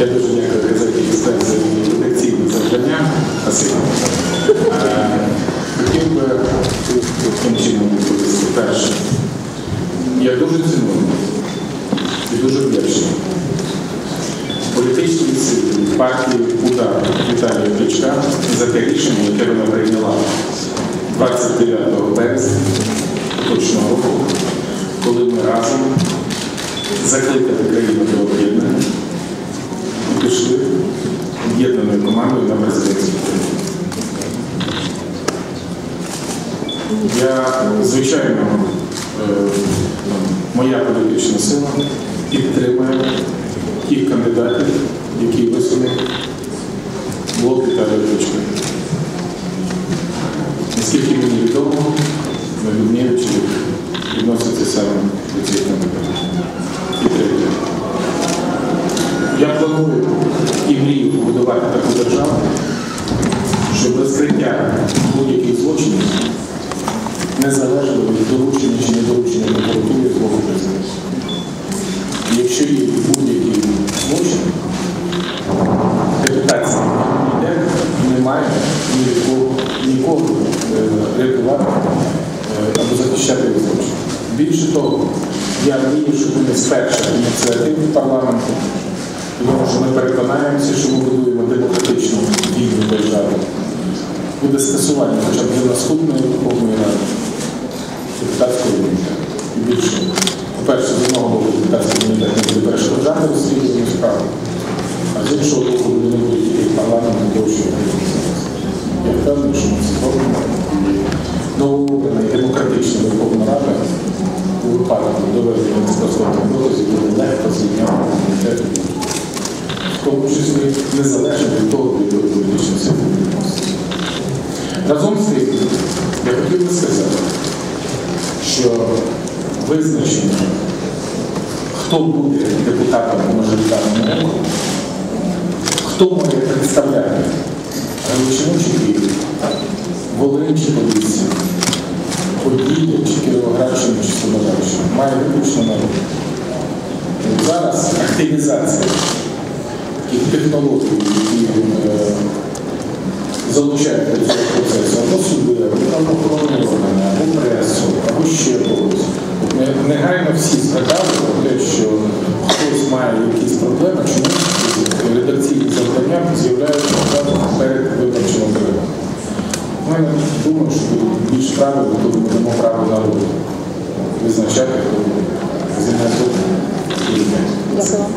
Я дуже дякую за її редакційне завдання. Е, Хотів би таким чином відповісти. Перше, я дуже ціную і дуже вдячний політичній силі партії «Удар» Віталія Кличка за те рішення, яке вона прийняла 29 березня точного року, коли ми разом закликали країну до об'єднання пішли об'єднаною командою на президентську. Я, звичайно, е, моя політична сила підтримує тих кандидатів, які висунув блок Віталія Кличка. Наскільки мені відомо, Людмиловичі відноситься саме до цих Я і мрію побудувати таку державу, щоб розкриття будь-яких злочинів не залежало від доручення чи недоручення прокуратури з боку президента. Якщо є будь-який злочин, депутація йде немає ні нікого е, рятувати е, або захищати від злочин. Більше того, я мрію, що буде з перших ініціатив парламенту, що ми переконаємося, що ми будуємо демократичну вільну державу. Буде скасування хоча б для наступної Верховної Ради депутатського імунітету. І більше. По-перше, з одного боку депутатський імунітет не буде перешкоджати розслідуванню справи, а з іншого боку не будуть в парламент для того, щоб я впевнений, що ми це зробимо. Новообрана і демократична Верховна Рада у випадку доведення неспростовних доказів буде легко незалежно від того, від якої політичної сили відноситься. Разом з тим, я хотів би сказати, що визначення, хто буде депутатом у мажоритарному округу, хто може представляти Галичину чи Київ, Волинь чи Полісся, Поділля чи Кіровоградщину чи Слобожанщину, має виключно народ. Зараз активізація таких технологій, які е, залучають до цього процесу або суди, або правоохоронні органи, або пресу, або ще когось. Негайно всі згадали про те, що хтось має якісь проблеми, чому редакційні завдання з'являються перед виборчим окремом. Ми думаю, що більш правильно, коли ми дамо право народу визначати, хто. Зі? Дякую.